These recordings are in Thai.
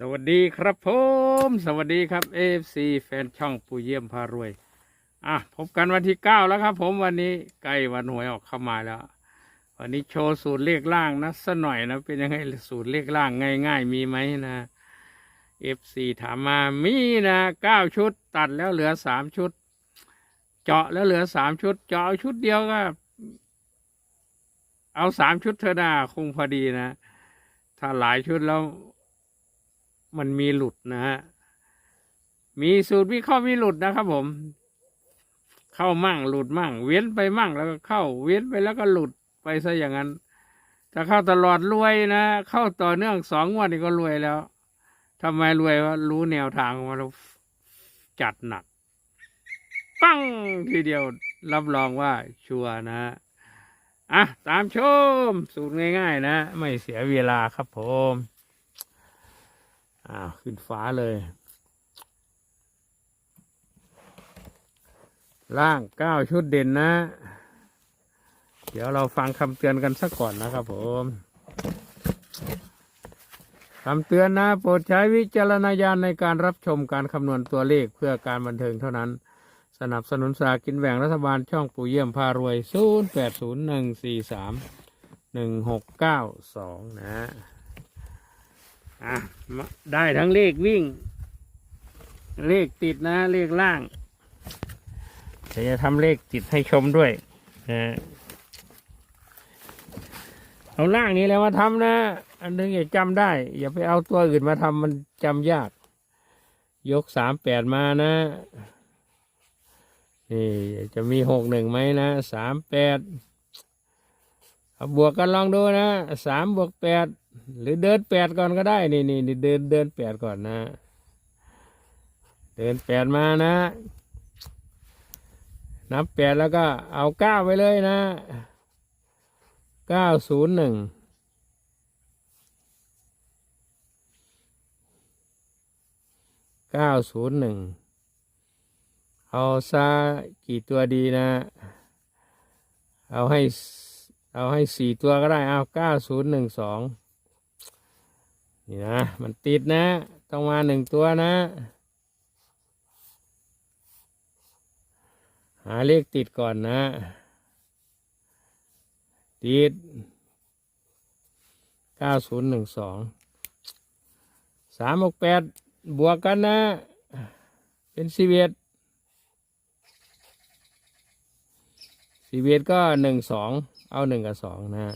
สวัสดีครับผม สวัสดีครับเอฟซีแฟนช่องปูเยี่ยมพารวย อะพบกันวันที่เก้าแล้วครับ ผมวันนี้ใกล้วันหวยออกเข้ามาแล้ว วันนี้โชว์สูตรเลขล่างนะสัหน่อยนะ เป็นยังไงสูตรเลขล่างง่าย ๆ มีไหมนะเอฟซีถามมามีนะเก้าชุด ตัดแล้วเหลือสามชุด เจาะแล้วเหลือสามชุด เจาะชุดเดียวก็เอาสามชุดเธอหน้าคงพอดีนะ ถ้าหลายชุดแล้ว มันมีหลุดนะฮะ มีสูตรมีเข้ามีหลุดนะครับผม เข้ามั่งหลุดมั่ง เว้นไปมั่งแล้วก็เข้า เว้นไปแล้วก็หลุดไปซะอย่างนั้นถ้าเข้าตลอดรวยนะ เข้าต่อเนื่องสองวันนี้ก็รวยแล้วทำไมรวยว่ารู้แนวทางมาแล้วจัดหนัก ปั้งทีเดียวรับรองว่าชัวนะอะตามชม สูตรง่าย ๆ นะ ไม่เสียเวลาครับผม อ้าวขึ้นฟ้าเลย ล่างเก้าชุดเด่นนะ เดี๋ยวเราฟังคำเตือนกันสักก่อนนะครับผมคำเตือนนะ โปรดใช้วิจารณญาณในการรับชมการคำนวณตัวเลขเพื่อการบันเทิงเท่านั้น สนับสนุนสากกินแบ่งรัฐบาลช่องปู่เยี่ยมพารวย 0 8 0 1 4 3 1 6 9 2 นะ อะได้ทั้งเลขวิ่ง เลขติดนะ เลขล่างเดี๋ยวจะทำเลขติดให้ชมด้วยนะเอาล่างนี้แล้วมาทำนะ อันนึงอย่าจำได้ อย่าไปเอาตัวอื่นมาทำมันจำยาก ยกสามแปดมานะนี่จะมีหกหนึ่งไหมนะสามแปดบวกกันลองดูนะสามบวกแปด หรือเดินแปดก่อนก็ได้ นี่นี่เดินเดินแปดก่อนนะ เดินแปดมานะ นับแปดแล้วก็เอาเก้าไปเลยนะเก้าศูนย์หนึ่งเก้าศูนย์หนึ่งเอาซะกี่ตัวดีนะ เอาให้เอาให้สี่ตัวก็ได้ เอาเก้าศูนย์หนึ่งสอง นี่นะ มันติดนะ ต้องมาหนึ่งตัวนะ หาเลขติดก่อนนะ ติดเก้าศูนย์หนึ่งสองสามหกแปดบวกกันนะ เป็นสิบเอ็ดสิบเอ็ดก็หนึ่งสองเอาหนึ่งกับสองนะ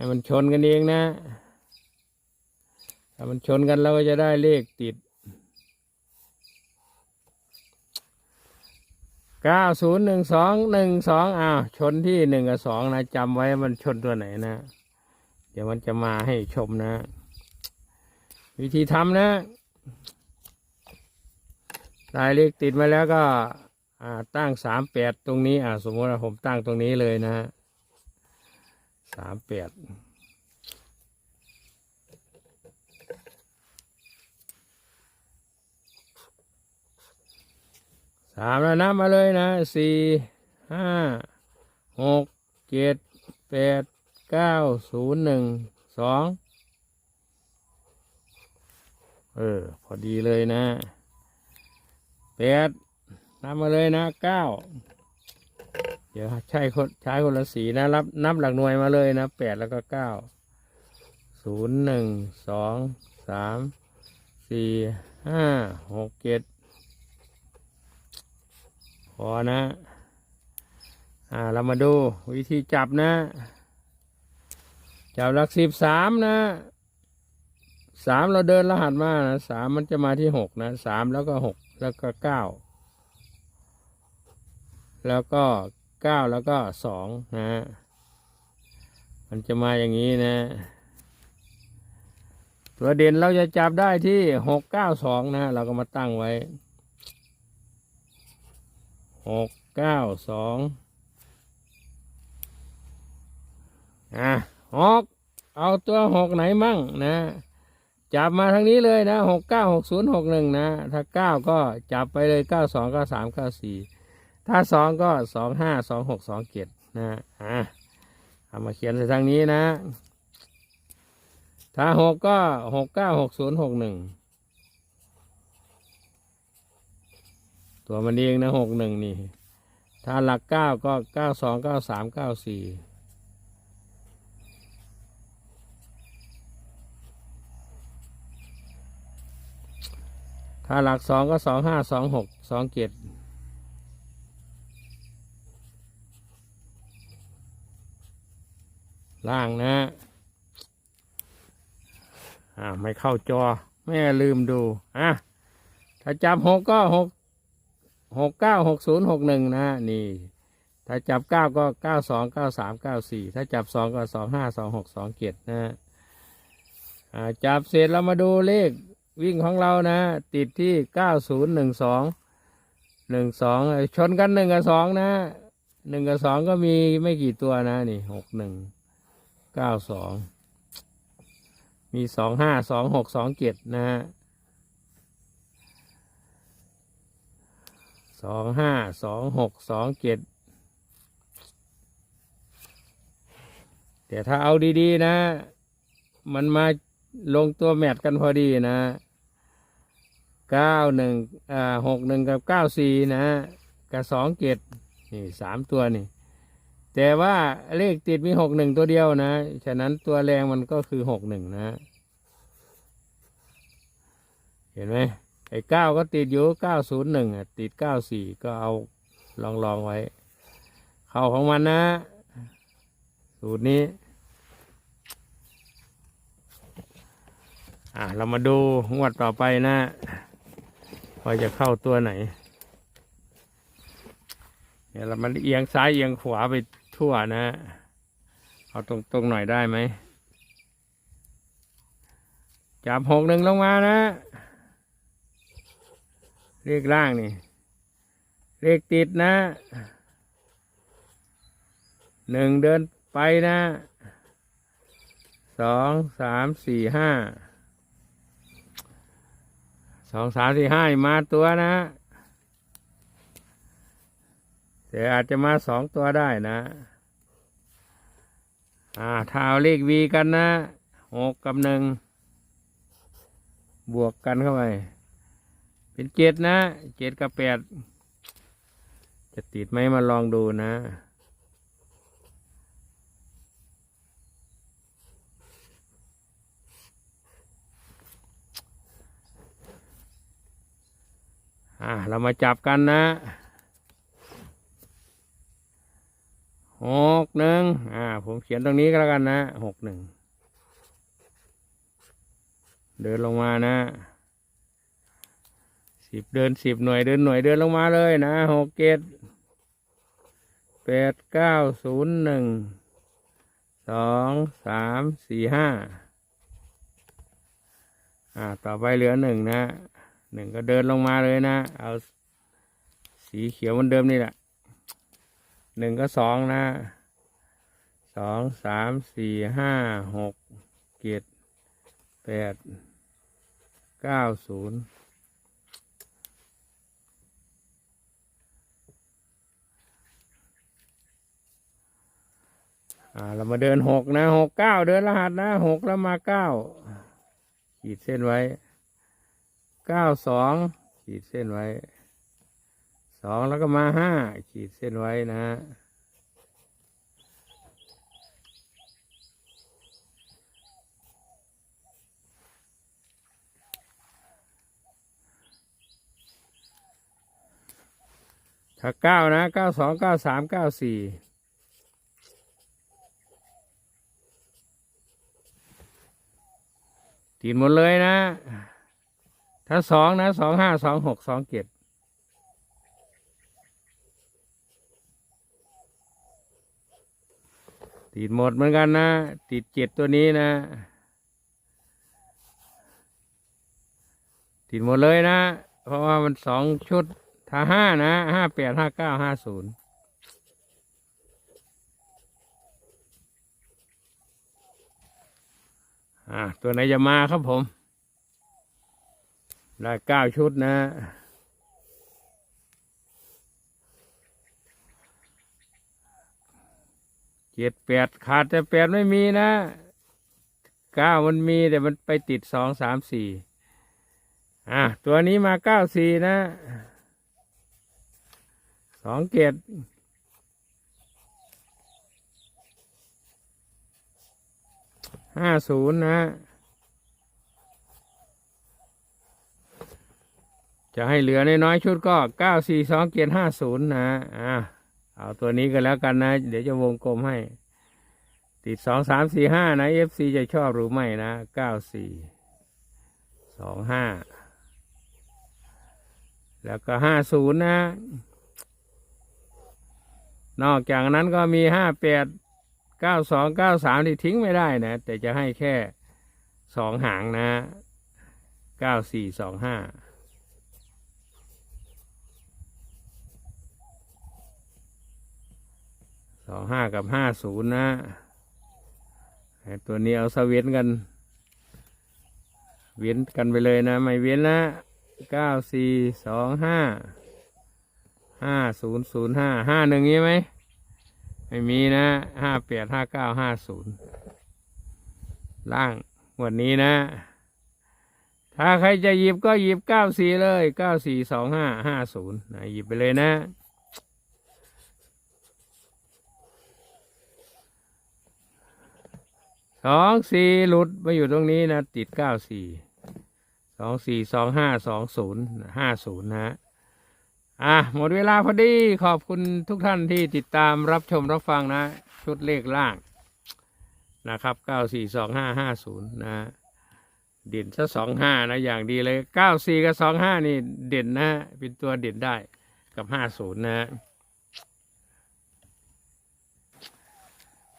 ให้มันชนกันเองนะ ถ้ามันชนกันเราก็จะได้เลขติดเก้าศูนย์หนึ่งสองหนึ่งสองอ้าวชนที่หนึ่งกับสองนะจำไว้มันชนตัวไหนนะ เดี๋ยวมันจะมาให้ชมนะ วิธีทำนะได้เลขติดมาแล้วก็ตั้งสามแปดตรงนี้อ่าสมมติว่าผมตั้งตรงนี้เลยนะ สามแปดสามแล้วนับมาเลยนะสี่ห้าหกเจ็ดแปดเก้าศูนย์หนึ่งสองเออ พอดีเลยนะแปดนับมาเลยนะเก้า เดี๋ยวใช้คนใช้คนละสีนะรับนับหลักหน่วยมาเลยนะแปดแล้วก็เก้าศูนย์หนึ่งสองสามสี่ห้าหกเจ็ดพอนะ อ่าเรามาดูวิธีจับนะ จับหลักสิบสามนะสามเราเดินรหัสมานะสามมันจะมาที่หกนะสามแล้วก็หกแล้วก็เก้าแล้วก็ เก้าแล้วก็สองนะมันจะมาอย่างนี้นะ ตัวเด่นเราจะจับได้ที่หกเก้าสองนะเราก็มาตั้งไว้หกเก้าสองอะหกเอาตัวหกไหนมั่งนะจับมาทางนี้เลยนะหกเก้าหกศูนย์หกหนึ่งนะ ถ้าเก้าก็จับไปเลยเก้าสองเก้าสามเก้าสี่ ถ้าสองก็สองห้าสองหกสองเจ็ดนะอะเอามาเขียนใส่ทางนี้นะ ถ้าหกก็หกเก้าหกศูนย์หกหนึ่งตัวมันเองนะหกหนึ่งนี่ ถ้าหลักเก้าก็เก้าสองเก้าสามเก้าสี่ถ้าหลักสองก็สองห้าสองหกสองเจ็ด ล่างนะอ่าไม่เข้าจอไม่ลืมดู อะ ถ้าจับหกก็หกหกเก้าหกศูนย์หกหนึ่งนะนี่ ถ้าจับเก้าก็เก้าสองเก้าสามเก้าสี่ถ้าจับสองก็สองห้าสองหกสองเจ็ดนะอ่าจับเสร็จเรามาดูเลขวิ่งของเรานะ ติดที่เก้าศูนย์หนึ่งสองหนึ่งสองชนกันหนึ่งกับสองนะหนึ่งกับสองก็มีไม่กี่ตัวนะนี่หกหนึ่ง เก้าสองมีสองห้าสองหกสองเจ็ดนะฮะสองห้าสองหกสองเจ็ดแต่ถ้าเอาดีๆนะ มันมาลงตัวแมทกันพอดีนะเก้าหนึ่งอ่าหกหนึ่งกับเก้าสี่นะกับสองเจ็ดนี่สามตัวนี่ แต่ว่าเลขติดมีหกหนึ่งตัวเดียวนะ ฉะนั้นตัวแรงมันก็คือหกหนึ่งนะ เห็นไหมไอ้เก้าก็ติดอยู่เก้าศูนย์หนึ่งอะติดเก้าสี่ก็เอาลองลองไว้ เข้าของมันนะ สูตรนี้ อะ เรามาดูงวดต่อไปนะว่าจะเข้าตัวไหนเนี่ยเรามันเอียงซ้ายเอียงขวาไป ทั่วนะ เอาตรงตรงๆหน่อยได้ไหม จับหกหนึ่งลงมานะ เลขล่างนี่ เลขติดนะ หนึ่งเดินไปนะ สองสามสี่ห้า สองสามสี่ห้ามาตัวนะแต่อาจจะมาสองตัวได้นะ อ่าถ้าเอาเลขวีกันนะหกกับหนึ่งบวกกันเข้าไป เป็นเจ็ดนะเจ็ดกับแปดจะติดไหมมาลองดูนะอ่าเรามาจับกันนะ หกหนึ่งอ่า ผมเขียนตรงนี้ก็แล้วกันนะหกหนึ่งเดินลงมานะสิบเดินสิบหน่วยเดินหน่วยเดินลงมาเลยนะหกเจ็ดแปดเก้าศูนย์หนึ่งสองสามสี่ห้าอ่า ต่อไปเหลือหนึ่งนะหนึ่งก็เดินลงมาเลยนะ เอาสีเขียวเหมือนเดิมนี่แหละ หนึ่งก็สองนะสองสามสี่ห้าหกเจ็ดแปดเก้าศูนย์อ่าเรามาเดินหกนะหกเก้าเดินรหัสนะหกแล้วมาเก้าขีดเส้นไว้เก้าสองขีดเส้นไว้ สองแล้วก็มาห้าขีดเส้นไว้นะฮะถ้าเก้านะเก้าสองเก้าสามเก้าสี่ติดหมดเลยนะ ถ้าสองนะสองห้าสองหกสองเจ็ด ติดหมดเหมือนกันนะ ติดเจ็ดตัวนี้นะ ติดหมดเลยนะ เพราะว่ามันสองชุดถ้าห้านะห้าแปดห้าเก้าห้าศูนย์อ่าตัวไหนจะมาครับผม ได้เก้าชุดนะ เจ็ดแปดขาดแต่แปดไม่มีนะเก้ามันมีแต่มันไปติดสองสามสี่อะตัวนี้มาเก้าสี่นะสองเกตห้าศูนย์นะ จะให้เหลือน้อยๆชุดก็เก้าสี่สองเกียรห้าศูนย์นะอ่า เอาตัวนี้ก็แล้วกันนะ เดี๋ยวจะวงกลมให้ ติดสองสามสี่ห้านะเอฟซีจะชอบหรือไม่นะเก้าสี่สองห้าแล้วก็ห้าศูนย์นะ นอกจากนั้นก็มีห้าแปดเก้าสองเก้าสามที่ทิ้งไม่ได้นะ แต่จะให้แค่สองหางนะเก้าสี่สองห้า องห้ากับห้าศูนย์นะไอตัวนี้เอาสเวียนกัน เวียนกันไปเลยนะ ไม่เวียนนะเก้าสี่สองห้าห้าศูนย์ศูนย์ห้าห้าหนึ่งนี้ไหมไม่มีนะห้าแปดห้าเก้าห้าศูนย์ล่างวันนี้นะ ถ้าใครจะหยิบก็หยิบเก้าสี่เลยเก้าสี่สองห้าห้าศูนย์นะหยิบไปเลยนะ สองสี่หลุดมาอยู่ตรงนี้นะ ติดเก้าสี่สองสี่สองห้าสองศูนย์ห้าศูนย์นะฮะอะหมดเวลาพอดีขอบคุณทุกท่านที่ติดตามรับชมรับฟังนะ ชุดเลขล่างนะครับเก้าสี่สองห้าห้าศูนย์นะเด่นซะสองห้านะอย่างดีเลยเก้าสี่กับสองห้านี่เด่นนะเป็นตัวเด่นได้กับห้าศูนย์นะ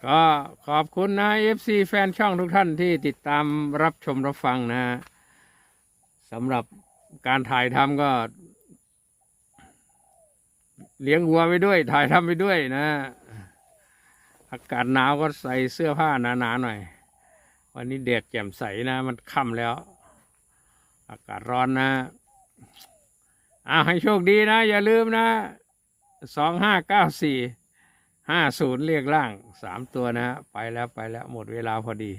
ก็ขอบคุณนะ FC แฟนช่องทุกท่านที่ติดตามรับชมรับฟังนะสำหรับการถ่ายทำก็ เลี้ยงวัวไปด้วย ถ่ายทำไปด้วยนะ อากาศหนาวก็ใส่เสื้อผ้าหนาๆหน่อย วันนี้แดดแจ่มใสนะ มันค่ำแล้ว อากาศร้อนนะอ้าวให้โชคดีนะ อย่าลืมนะสองห้าเก้าสี่ ห้าศูนย์เรียกล่างสามตัวนะฮะไปแล้วไปแล้วหมดเวลาพอดี